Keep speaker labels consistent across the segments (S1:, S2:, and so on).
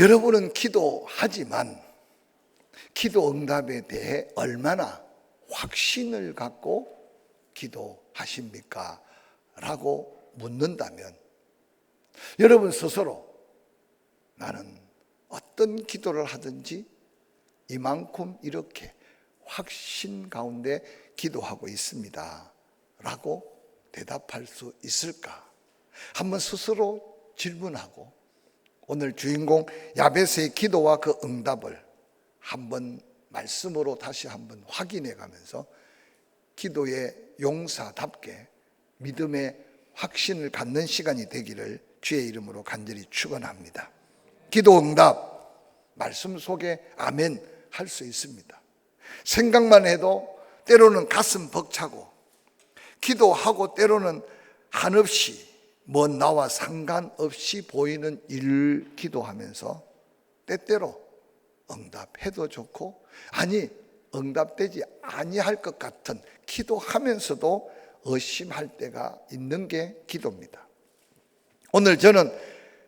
S1: 여러분은 기도하지만 기도 응답에 대해 얼마나 확신을 갖고 기도하십니까? 라고 묻는다면 여러분 스스로 나는 어떤 기도를 하든지 이만큼 이렇게 확신 가운데 기도하고 있습니다. 라고 대답할 수 있을까? 한번 스스로 질문하고 오늘 주인공 야베스의 기도와 그 응답을 한번 말씀으로 다시 한번 확인해 가면서 기도의 용사답게 믿음의 확신을 갖는 시간이 되기를 주의 이름으로 간절히 축원합니다. 기도 응답 말씀 속에 아멘 할 수 있습니다. 생각만 해도 때로는 가슴 벅차고 기도하고 때로는 한없이 뭐 나와 상관없이 보이는 일을 기도하면서 때때로 응답해도 좋고 아니 응답되지 아니할 것 같은 기도하면서도 의심할 때가 있는 게 기도입니다. 오늘 저는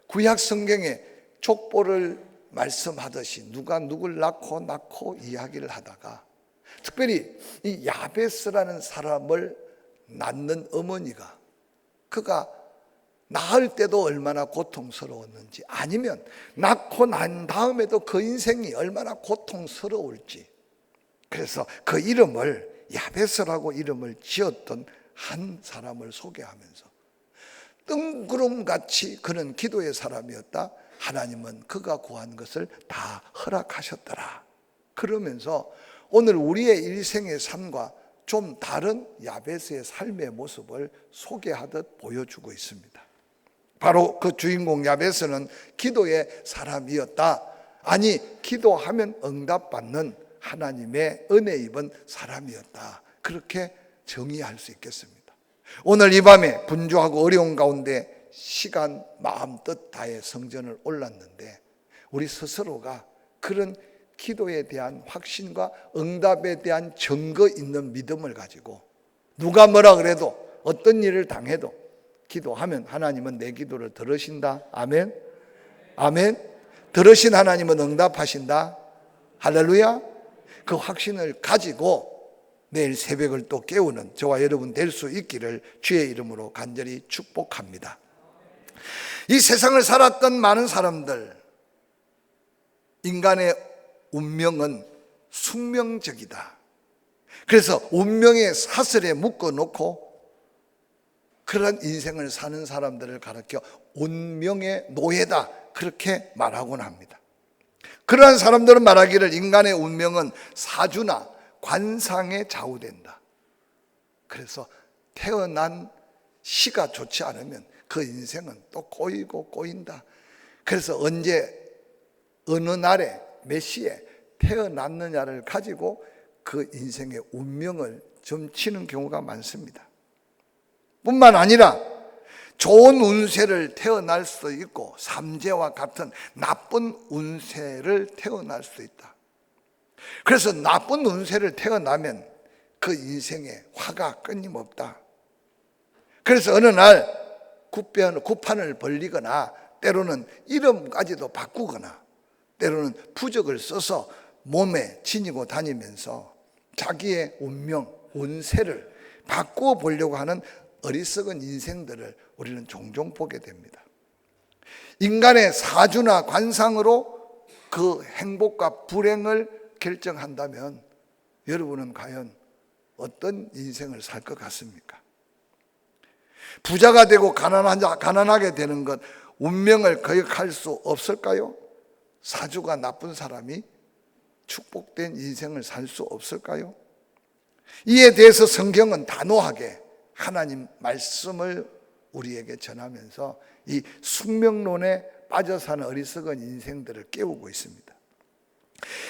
S1: 구약 성경에 족보를 말씀하듯이 누가 누굴 낳고 낳고 이야기를 하다가 특별히 이 야베스라는 사람을 낳는 어머니가 그가 낳을 때도 얼마나 고통스러웠는지 아니면 낳고 난 다음에도 그 인생이 얼마나 고통스러울지 그래서 그 이름을 야베스라고 이름을 지었던 한 사람을 소개하면서 뜬구름같이 그는 기도의 사람이었다. 하나님은 그가 구한 것을 다 허락하셨더라. 그러면서 오늘 우리의 일생의 삶과 좀 다른 야베스의 삶의 모습을 소개하듯 보여주고 있습니다. 바로 그 주인공 야베스는 기도의 사람이었다. 아니, 기도하면 응답받는 하나님의 은혜 입은 사람이었다. 그렇게 정의할 수 있겠습니다. 오늘 이 밤에 분주하고 어려운 가운데 시간, 마음, 뜻 다해 성전을 올랐는데 우리 스스로가 그런 기도에 대한 확신과 응답에 대한 증거 있는 믿음을 가지고 누가 뭐라 그래도 어떤 일을 당해도 기도하면 하나님은 내 기도를 들으신다. 아멘. 아멘. 들으신 하나님은 응답하신다. 할렐루야. 그 확신을 가지고 내일 새벽을 또 깨우는 저와 여러분 될 수 있기를 주의 이름으로 간절히 축복합니다. 이 세상을 살았던 많은 사람들, 인간의 운명은 숙명적이다. 그래서 운명의 사슬에 묶어 놓고 그런 인생을 사는 사람들을 가르켜 운명의 노예다. 그렇게 말하곤 합니다. 그러한 사람들은 말하기를 인간의 운명은 사주나 관상에 좌우된다. 그래서 태어난 시가 좋지 않으면 그 인생은 또 꼬이고 꼬인다. 그래서 언제 어느 날에 몇 시에 태어났느냐를 가지고 그 인생의 운명을 점치는 경우가 많습니다. 뿐만 아니라 좋은 운세를 태어날 수도 있고 삼재와 같은 나쁜 운세를 태어날 수도 있다. 그래서 나쁜 운세를 태어나면 그 인생에 화가 끊임없다. 그래서 어느 날 굿변, 굿판을 벌리거나 때로는 이름까지도 바꾸거나 때로는 부적을 써서 몸에 지니고 다니면서 자기의 운명, 운세를 바꾸어 보려고 하는 어리석은 인생들을 우리는 종종 보게 됩니다. 인간의 사주나 관상으로 그 행복과 불행을 결정한다면 여러분은 과연 어떤 인생을 살 것 같습니까? 부자가 되고 가난하게 되는 것 운명을 거역할 수 없을까요? 사주가 나쁜 사람이 축복된 인생을 살 수 없을까요? 이에 대해서 성경은 단호하게 하나님 말씀을 우리에게 전하면서 이 숙명론에 빠져 사는 어리석은 인생들을 깨우고 있습니다.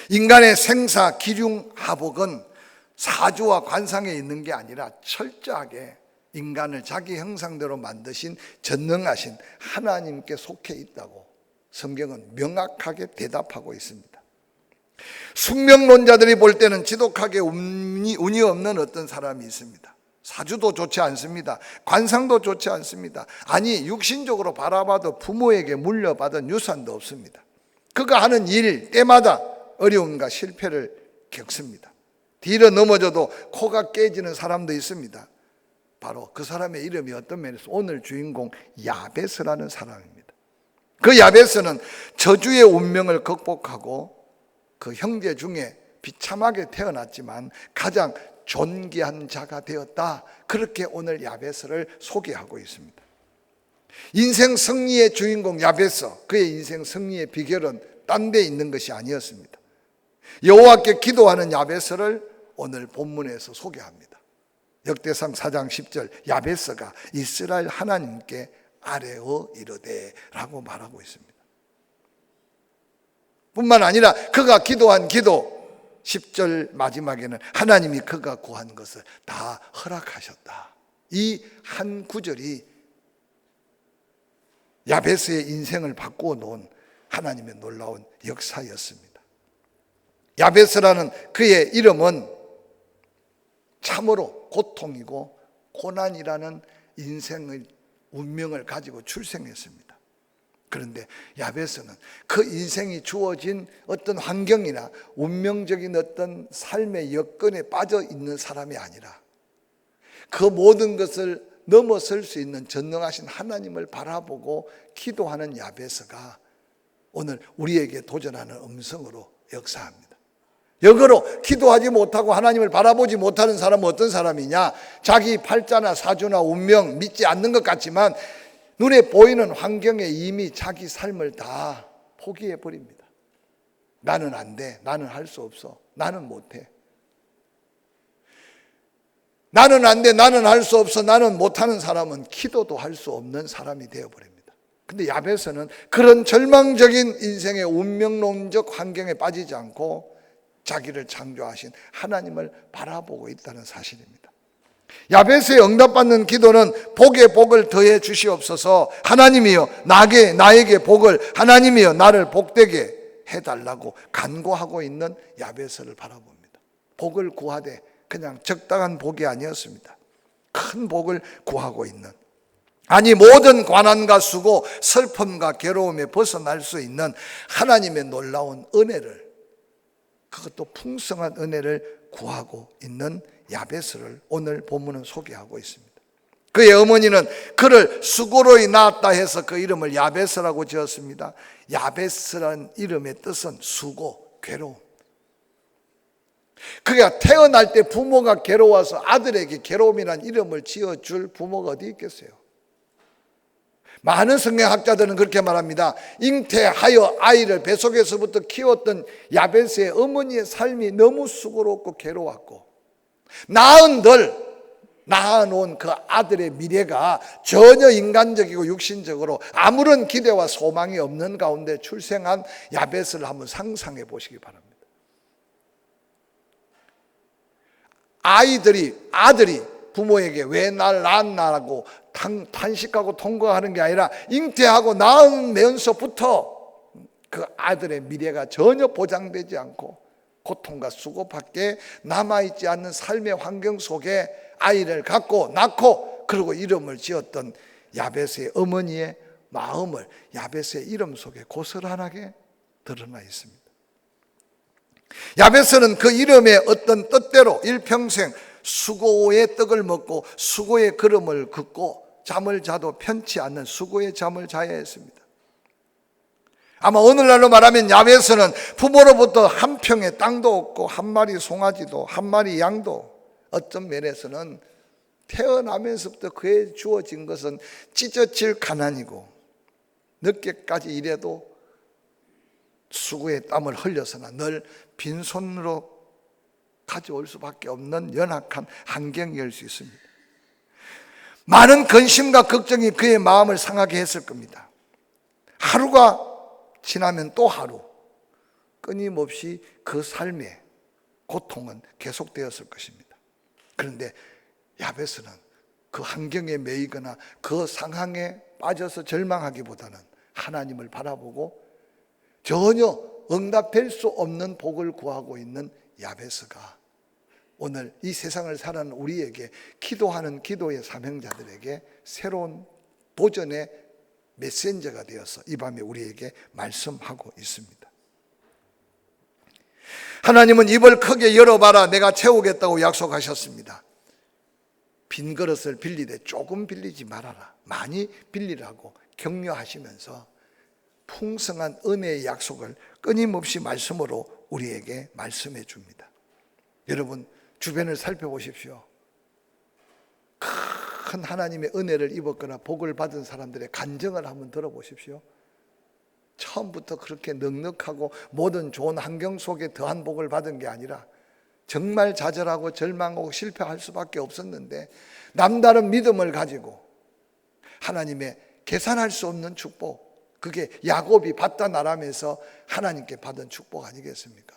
S1: 인간의 생사, 기중, 하복은 사주와 관상에 있는 게 아니라 철저하게 인간을 자기 형상대로 만드신 전능하신 하나님께 속해 있다고 성경은 명확하게 대답하고 있습니다. 숙명론자들이 볼 때는 지독하게 운이, 없는 어떤 사람이 있습니다. 사주도 좋지 않습니다. 관상도 좋지 않습니다. 아니, 육신적으로 바라봐도 부모에게 물려받은 유산도 없습니다. 그가 하는 일 때마다 어려움과 실패를 겪습니다. 뒤로 넘어져도 코가 깨지는 사람도 있습니다. 바로 그 사람의 이름이 어떤 면에서 오늘 주인공 야베스라는 사람입니다. 그 야베스는 저주의 운명을 극복하고 그 형제 중에 비참하게 태어났지만 가장 존귀한 자가 되었다. 그렇게 오늘 야베스를 소개하고 있습니다. 인생 승리의 주인공 야베스, 그의 인생 승리의 비결은 딴 데 있는 것이 아니었습니다. 여호와께 기도하는 야베스를 오늘 본문에서 소개합니다. 역대상 4장 10절 야베스가 이스라엘 하나님께 아뢰어 이르되라고 말하고 있습니다. 뿐만 아니라 그가 기도한 기도 10절 마지막에는 하나님이 그가 구한 것을 다 허락하셨다. 이 한 구절이 야베스의 인생을 바꾸어 놓은 하나님의 놀라운 역사였습니다. 야베스라는 그의 이름은 참으로 고통이고 고난이라는 인생의 운명을 가지고 출생했습니다. 그런데 야베스는 그 인생이 주어진 어떤 환경이나 운명적인 어떤 삶의 여건에 빠져 있는 사람이 아니라 그 모든 것을 넘어설 수 있는 전능하신 하나님을 바라보고 기도하는 야베스가 오늘 우리에게 도전하는 음성으로 역사합니다. 역으로 기도하지 못하고 하나님을 바라보지 못하는 사람은 어떤 사람이냐? 자기 팔자나 사주나 운명 믿지 않는 것 같지만 눈에 보이는 환경에 이미 자기 삶을 다 포기해 버립니다. 나는 안 돼. 나는 할 수 없어. 나는 못 해. 나는 안 돼. 나는 할 수 없어. 나는 못 하는 사람은 기도도 할 수 없는 사람이 되어 버립니다. 근데 야베서는 그런 절망적인 인생의 운명론적 환경에 빠지지 않고 자기를 창조하신 하나님을 바라보고 있다는 사실입니다. 야베스의 응답받는 기도는 복에 복을 더해 주시옵소서 하나님이여 나게 나에게 복을 하나님이여 나를 복되게 해달라고 간구하고 있는 야베스를 바라봅니다. 복을 구하되 그냥 적당한 복이 아니었습니다. 큰 복을 구하고 있는 아니 모든 관한과 수고 슬픔과 괴로움에 벗어날 수 있는 하나님의 놀라운 은혜를 그것도 풍성한 은혜를 구하고 있는 야베스를 오늘 본문은 소개하고 있습니다. 그의 어머니는 그를 수고로이 낳았다 해서 그 이름을 야베스라고 지었습니다. 야베스란 이름의 뜻은 수고, 괴로움. 그가 태어날 때 부모가 괴로워서 아들에게 괴로움이란 이름을 지어줄 부모가 어디 있겠어요? 많은 성경학자들은 그렇게 말합니다. 잉태하여 아이를 뱃속에서부터 키웠던 야베스의 어머니의 삶이 너무 수고롭고 괴로웠고 낳은들 낳아놓은 그 아들의 미래가 전혀 인간적이고 육신적으로 아무런 기대와 소망이 없는 가운데 출생한 야베스를 한번 상상해 보시기 바랍니다. 아이들이 아들이 부모에게 왜 날 낳았나라고 탄식하고 통과하는 게 아니라 잉태하고 낳으면서부터 그 아들의 미래가 전혀 보장되지 않고 고통과 수고밖에 남아있지 않는 삶의 환경 속에 아이를 갖고 낳고 그리고 이름을 지었던 야베스의 어머니의 마음을 야베스의 이름 속에 고스란하게 드러나 있습니다. 야베스는 그 이름의 어떤 뜻대로 일평생 수고의 떡을 먹고 수고의 걸음을 긋고 잠을 자도 편치 않는 수고의 잠을 자야 했습니다. 아마 오늘날로 말하면 야외에서는 부모로부터 한 평의 땅도 없고 한 마리 송아지도 한 마리 양도 어떤 면에서는 태어나면서부터 그에 주어진 것은 찢어질 가난이고 늦게까지 일해도 수고의 땀을 흘려서나 늘 빈손으로 가져올 수밖에 없는 연약한 환경일 수 있습니다. 많은 근심과 걱정이 그의 마음을 상하게 했을 겁니다. 하루가 지나면 또 하루 끊임없이 그 삶의 고통은 계속되었을 것입니다. 그런데 야베스는 그 환경에 매이거나 그 상황에 빠져서 절망하기보다는 하나님을 바라보고 전혀 응답될 수 없는 복을 구하고 있는 야베스가 오늘 이 세상을 살아는 우리에게 기도하는 기도의 사명자들에게 새로운 도전의 메신저가 되어서 이 밤에 우리에게 말씀하고 있습니다. 하나님은 입을 크게 열어봐라 내가 채우겠다고 약속하셨습니다. 빈 그릇을 빌리되 조금 빌리지 말아라. 많이 빌리라고 격려하시면서 풍성한 은혜의 약속을 끊임없이 말씀으로 우리에게 말씀해 줍니다. 여러분 주변을 살펴보십시오. 큰 하나님의 은혜를 입었거나 복을 받은 사람들의 간증을 한번 들어보십시오. 처음부터 그렇게 넉넉하고 모든 좋은 환경 속에 더한 복을 받은 게 아니라 정말 좌절하고 절망하고 실패할 수밖에 없었는데 남다른 믿음을 가지고 하나님의 계산할 수 없는 축복 그게 야곱이 받다 나라면서 하나님께 받은 축복 아니겠습니까?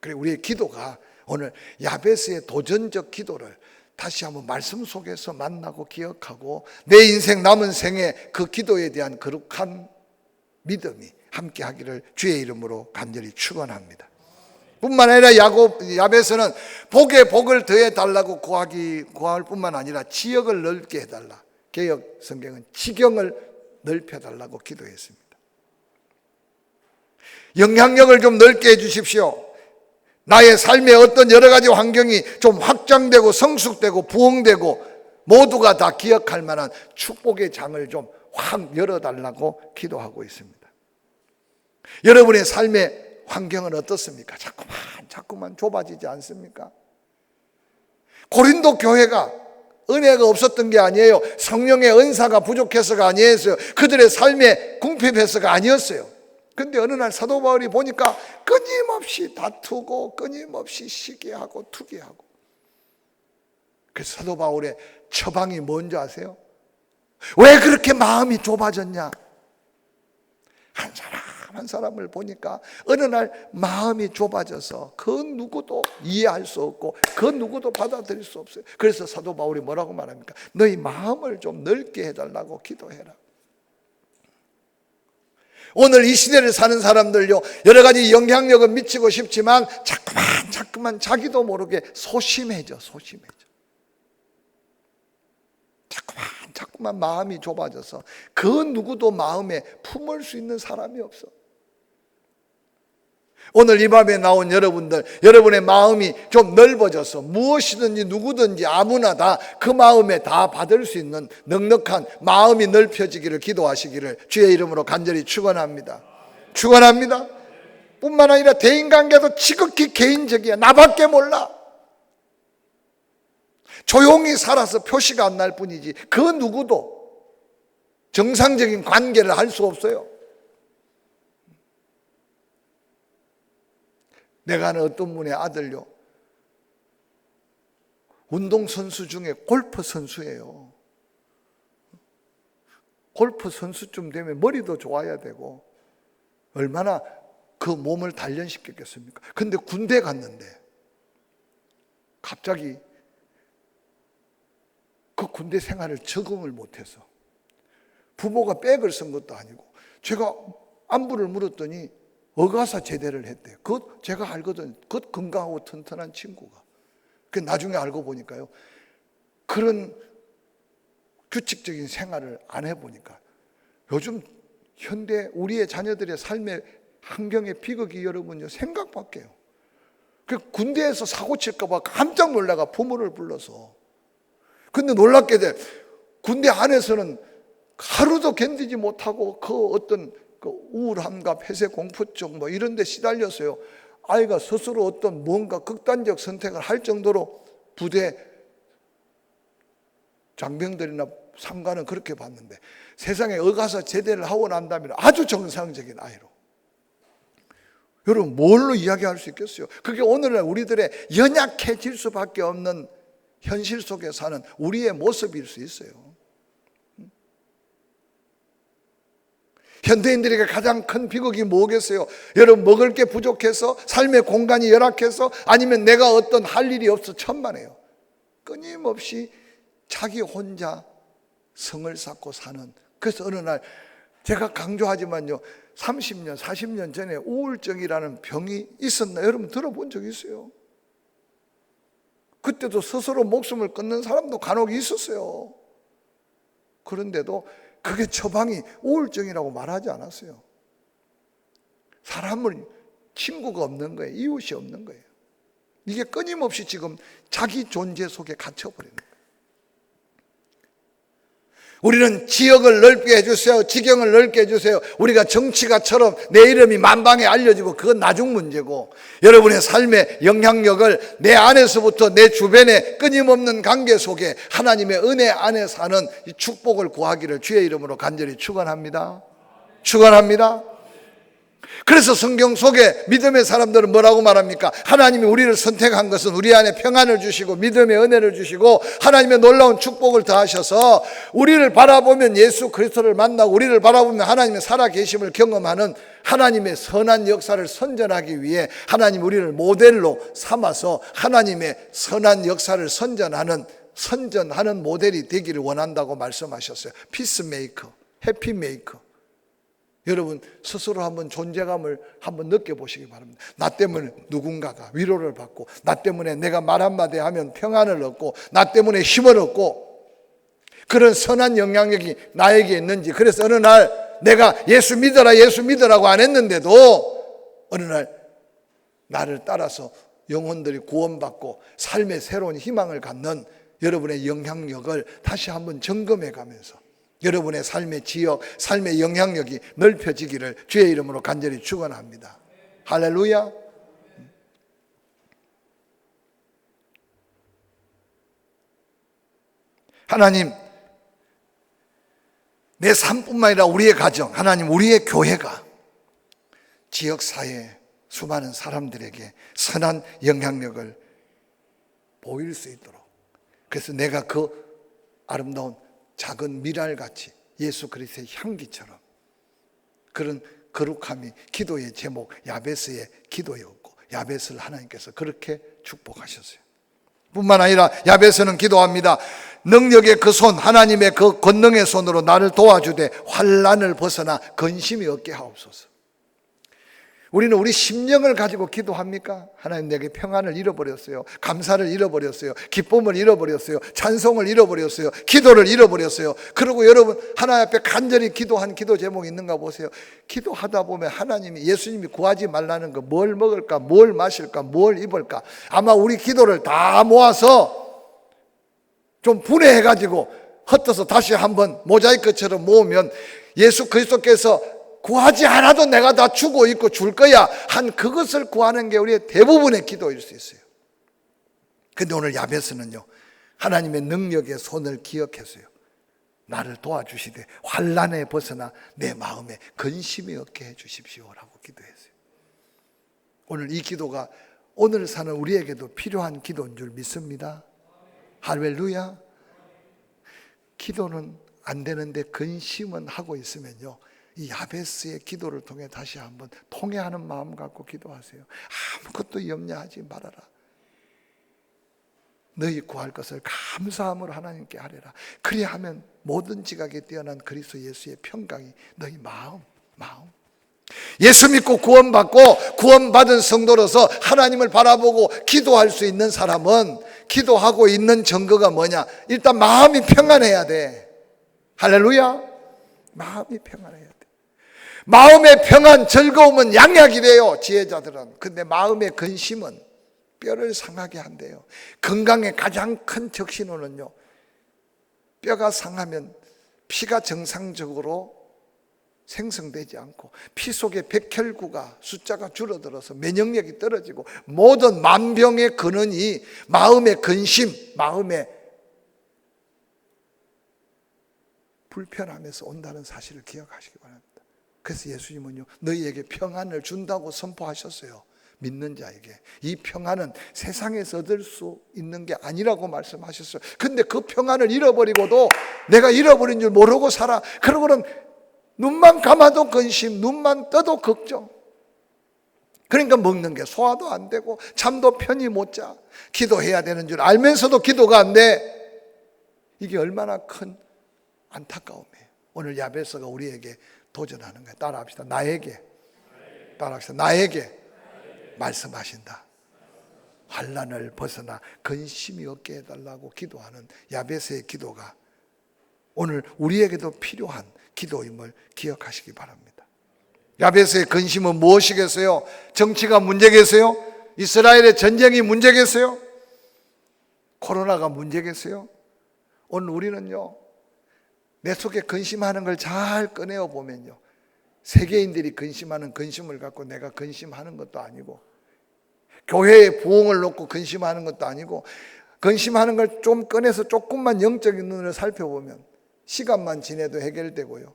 S1: 그리고 우리의 기도가 오늘 야베스의 도전적 기도를 다시 한번 말씀 속에서 만나고 기억하고 내 인생 남은 생에 그 기도에 대한 거룩한 믿음이 함께 하기를 주의 이름으로 간절히 축원합니다. 뿐만 아니라 야곱 야베스는 복에 복을 더해 달라고 구하기 구할 뿐만 아니라 지역을 넓게 해 달라. 개혁 성경은 지경을 넓혀 달라고 기도했습니다. 영향력을 좀 넓게 해 주십시오. 나의 삶의 어떤 여러 가지 환경이 좀 확장되고 성숙되고 부흥되고 모두가 다 기억할 만한 축복의 장을 좀 확 열어달라고 기도하고 있습니다. 여러분의 삶의 환경은 어떻습니까? 자꾸만, 자꾸만 좁아지지 않습니까? 고린도 교회가 은혜가 없었던 게 아니에요. 성령의 은사가 부족해서가 아니었어요. 그들의 삶에 궁핍해서가 아니었어요. 근데 어느 날 사도 바울이 보니까 끊임없이 다투고 끊임없이 시기하고 투기하고. 그래서 사도 바울의 처방이 뭔지 아세요? 왜 그렇게 마음이 좁아졌냐? 한 사람 한 사람을 보니까 어느 날 마음이 좁아져서 그 누구도 이해할 수 없고 그 누구도 받아들일 수 없어요. 그래서 사도 바울이 뭐라고 말합니까? 너희 마음을 좀 넓게 해달라고 기도해라. 오늘 이 시대를 사는 사람들요, 여러 가지 영향력은 미치고 싶지만 자꾸만, 자꾸만 자기도 모르게 소심해져, 소심해져. 자꾸만, 자꾸만 마음이 좁아져서 그 누구도 마음에 품을 수 있는 사람이 없어. 오늘 이 밤에 나온 여러분들, 여러분의 마음이 좀 넓어져서 무엇이든지 누구든지 아무나 다 그 마음에 다 받을 수 있는 넉넉한 마음이 넓혀지기를 기도하시기를 주의 이름으로 간절히 축원합니다. 축원합니다. 뿐만 아니라 대인 관계도 지극히 개인적이야. 나밖에 몰라. 조용히 살아서 표시가 안 날 뿐이지 그 누구도 정상적인 관계를 할 수 없어요. 내가 아는 어떤 분의 아들요. 운동선수 중에 골프 선수예요. 골프 선수쯤 되면 머리도 좋아야 되고, 얼마나 그 몸을 단련시켰겠습니까? 근데 군대 갔는데, 갑자기 그 군대 생활을 적응을 못해서, 부모가 백을 쓴 것도 아니고, 제가 안부를 물었더니 어가사 제대를 했대요. 그것 제가 알거든. 그것 건강하고 튼튼한 친구가. 그 나중에 알고 보니까요. 그런 규칙적인 생활을 안 해보니까 요즘 현대 우리의 자녀들의 삶의 환경의 비극이 여러분요 생각 밖에요. 그 군대에서 사고 칠까봐 깜짝 놀라가 부모를 불러서. 근데 놀랍게 돼. 군대 안에서는 하루도 견디지 못하고 그 어떤 그 우울함과 폐쇄 공포증 뭐 이런 데 시달렸어요. 아이가 스스로 어떤 뭔가 극단적 선택을 할 정도로 부대 장병들이나 상관은 그렇게 봤는데 세상에 어가서 제대를 하고 난다면 아주 정상적인 아이로. 여러분 뭘로 이야기할 수 있겠어요? 그게 오늘날 우리들의 연약해질 수밖에 없는 현실 속에 사는 우리의 모습일 수 있어요. 현대인들에게 가장 큰 비극이 뭐겠어요? 여러분 먹을 게 부족해서 삶의 공간이 열악해서 아니면 내가 어떤 할 일이 없어 천만에요. 끊임없이 자기 혼자 성을 쌓고 사는 그래서 어느 날 제가 강조하지만요 30년 40년 전에 우울증이라는 병이 있었나 여러분 들어본 적 있어요? 그때도 스스로 목숨을 끊는 사람도 간혹 있었어요. 그런데도 그게 처방이 우울증이라고 말하지 않았어요. 사람을 친구가 없는 거예요. 이웃이 없는 거예요. 이게 끊임없이 지금 자기 존재 속에 갇혀버리는. 우리는 지역을 넓게 해주세요. 지경을 넓게 해주세요. 우리가 정치가처럼 내 이름이 만방에 알려지고 그건 나중 문제고 여러분의 삶의 영향력을 내 안에서부터 내 주변의 끊임없는 관계 속에 하나님의 은혜 안에 사는 이 축복을 구하기를 주의 이름으로 간절히 축원합니다. 축원합니다. 그래서 성경 속에 믿음의 사람들은 뭐라고 말합니까? 하나님이 우리를 선택한 것은 우리 안에 평안을 주시고 믿음의 은혜를 주시고 하나님의 놀라운 축복을 더하셔서 우리를 바라보면 예수 그리스도를 만나고 우리를 바라보면 하나님의 살아계심을 경험하는 하나님의 선한 역사를 선전하기 위해 하나님 우리를 모델로 삼아서 하나님의 선한 역사를 선전하는 선전하는 모델이 되기를 원한다고 말씀하셨어요. 피스메이커, 해피메이커. 여러분 스스로 한번 존재감을 한번 느껴보시기 바랍니다. 나 때문에 누군가가 위로를 받고, 나 때문에 내가 말 한마디 하면 평안을 얻고, 나 때문에 힘을 얻고, 그런 선한 영향력이 나에게 있는지. 그래서 어느 날 내가 예수 믿어라, 예수 믿어라고 안 했는데도 어느 날 나를 따라서 영혼들이 구원받고 삶의 새로운 희망을 갖는 여러분의 영향력을 다시 한번 점검해 가면서 여러분의 삶의 지역, 삶의 영향력이 넓혀지기를 주의 이름으로 간절히 축원합니다. 할렐루야. 하나님, 내 삶뿐만 아니라 우리의 가정, 하나님, 우리의 교회가 지역 사회 수많은 사람들에게 선한 영향력을 보일 수 있도록. 그래서 내가 그 아름다운 작은 미랄같이 예수 그리스도의 향기처럼 그런 거룩함이 기도의 제목 야베스의 기도였고 야베스를 하나님께서 그렇게 축복하셨어요. 뿐만 아니라 야베스는 기도합니다. 능력의 그 손, 하나님의 그 권능의 손으로 나를 도와주되 환란을 벗어나 근심이 없게 하옵소서. 우리는 우리 심령을 가지고 기도합니까? 하나님 내게 평안을 잃어버렸어요. 감사를 잃어버렸어요. 기쁨을 잃어버렸어요. 찬송을 잃어버렸어요. 기도를 잃어버렸어요. 그리고 여러분 하나님 앞에 간절히 기도한 기도 제목이 있는가 보세요. 기도하다 보면 하나님이 예수님이 구하지 말라는 거 뭘 먹을까, 뭘 마실까, 뭘 입을까. 아마 우리 기도를 다 모아서 좀 분해해 가지고 흩어서 다시 한번 모자이크처럼 모으면 예수 그리스도께서 구하지 않아도 내가 다 주고 있고 줄 거야 한 그것을 구하는 게 우리의 대부분의 기도일 수 있어요. 근데 오늘 야베스는요. 하나님의 능력의 손을 기억해서요. 나를 도와주시되 환란에 벗어나 내 마음에 근심이 없게 해 주십시오라고 기도했어요. 오늘 이 기도가 오늘 사는 우리에게도 필요한 기도인 줄 믿습니다. 할렐루야. 기도는 안 되는데 근심은 하고 있으면요. 이 야베스의 기도를 통해 다시 한번 통회하는 마음 갖고 기도하세요. 아무것도 염려하지 말아라. 너희 구할 것을 감사함으로 하나님께 하리라. 그리하면 모든 지각에 뛰어난 그리스도 예수의 평강이 너희 마음, 마음. 예수 믿고 구원받고 구원받은 성도로서 하나님을 바라보고 기도할 수 있는 사람은 기도하고 있는 증거가 뭐냐? 일단 마음이 평안해야 돼. 할렐루야. 마음이 평안해야 돼. 마음의 평안, 즐거움은 양약이래요, 지혜자들은. 근데 마음의 근심은 뼈를 상하게 한대요. 건강의 가장 큰 적신호는요, 뼈가 상하면 피가 정상적으로 생성되지 않고 피 속의 백혈구가 숫자가 줄어들어서 면역력이 떨어지고 모든 만병의 근원이 마음의 근심, 마음의 불편함에서 온다는 사실을 기억하시기 바랍니다. 그래서 예수님은요, 너희에게 평안을 준다고 선포하셨어요. 믿는 자에게. 이 평안은 세상에서 얻을 수 있는 게 아니라고 말씀하셨어요. 근데 그 평안을 잃어버리고도 내가 잃어버린 줄 모르고 살아. 그러고는 눈만 감아도 근심, 눈만 떠도 걱정. 그러니까 먹는 게 소화도 안 되고 잠도 편히 못 자. 기도해야 되는 줄 알면서도 기도가 안 돼. 이게 얼마나 큰 안타까움이에요. 오늘 야베스가 우리에게 도전하는 거예요. 따라합시다. 나에게. 따라합시다. 나에게 말씀하신다. 환란을 벗어나 근심이 없게 해달라고 기도하는 야베스의 기도가 오늘 우리에게도 필요한 기도임을 기억하시기 바랍니다. 야베스의 근심은 무엇이겠어요? 정치가 문제겠어요? 이스라엘의 전쟁이 문제겠어요? 코로나가 문제겠어요? 오늘 우리는요, 내 속에 근심하는 걸 잘 꺼내어 보면요, 세계인들이 근심하는 근심을 갖고 내가 근심하는 것도 아니고, 교회의 부흥을 놓고 근심하는 것도 아니고, 근심하는 걸 좀 꺼내서 조금만 영적인 눈으로 살펴보면, 시간만 지내도 해결되고요.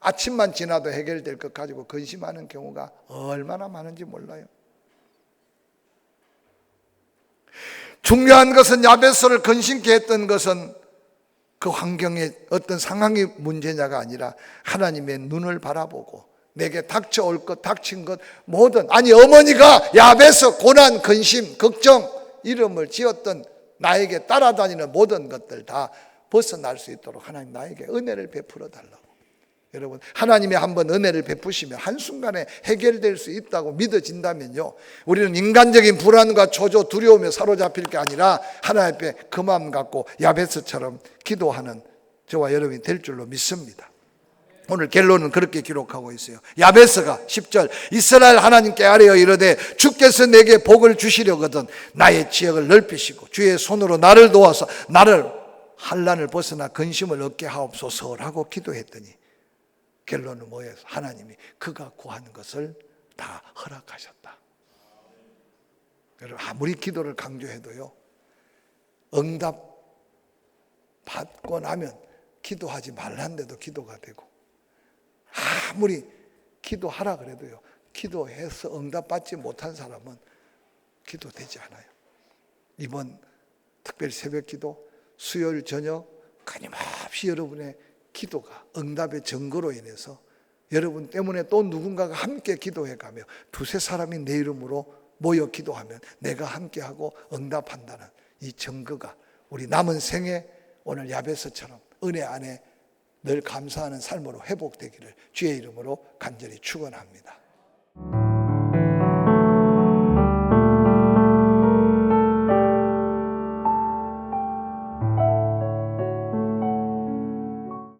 S1: 아침만 지나도 해결될 것 가지고 근심하는 경우가 얼마나 많은지 몰라요. 중요한 것은 야베스를 근심케 했던 것은 그 환경의 어떤 상황이 문제냐가 아니라 하나님의 눈을 바라보고 내게 닥쳐올 것, 닥친 것 모든 아니 어머니가 야베스 고난, 근심, 걱정 이름을 지었던 나에게 따라다니는 모든 것들 다 벗어날 수 있도록 하나님 나에게 은혜를 베풀어 달라고. 여러분, 하나님이 한번 은혜를 베푸시면 한순간에 해결될 수 있다고 믿어진다면요. 우리는 인간적인 불안과 초조, 두려움에 사로잡힐 게 아니라 하나님 앞에 그 마음 갖고 야베스처럼 기도하는 저와 여러분이 될 줄로 믿습니다. 오늘 갤로는 그렇게 기록하고 있어요. 야베스가 10절 이스라엘 하나님께 아뢰어 이르되 주께서 내게 복을 주시려거든 나의 지역을 넓히시고 주의 손으로 나를 도와서 나를 한란을 벗어나 근심을 얻게 하옵소서라고 기도했더니 결론은 뭐예요? 하나님이 그가 구하는 것을 다 허락하셨다. 여러분 아무리 기도를 강조해도요 응답 받고 나면 기도하지 말란데도 기도가 되고 아무리 기도하라 그래도요 기도해서 응답받지 못한 사람은 기도되지 않아요. 이번 특별 새벽 기도 수요일 저녁 끊임없이 여러분의 기도가 응답의 증거로 인해서 여러분 때문에 또 누군가가 함께 기도해 가며 두세 사람이 내 이름으로 모여 기도하면 내가 함께하고 응답한다는 이 증거가 우리 남은 생에 오늘 야베스처럼 은혜 안에 늘 감사하는 삶으로 회복되기를 주의 이름으로 간절히 축원합니다.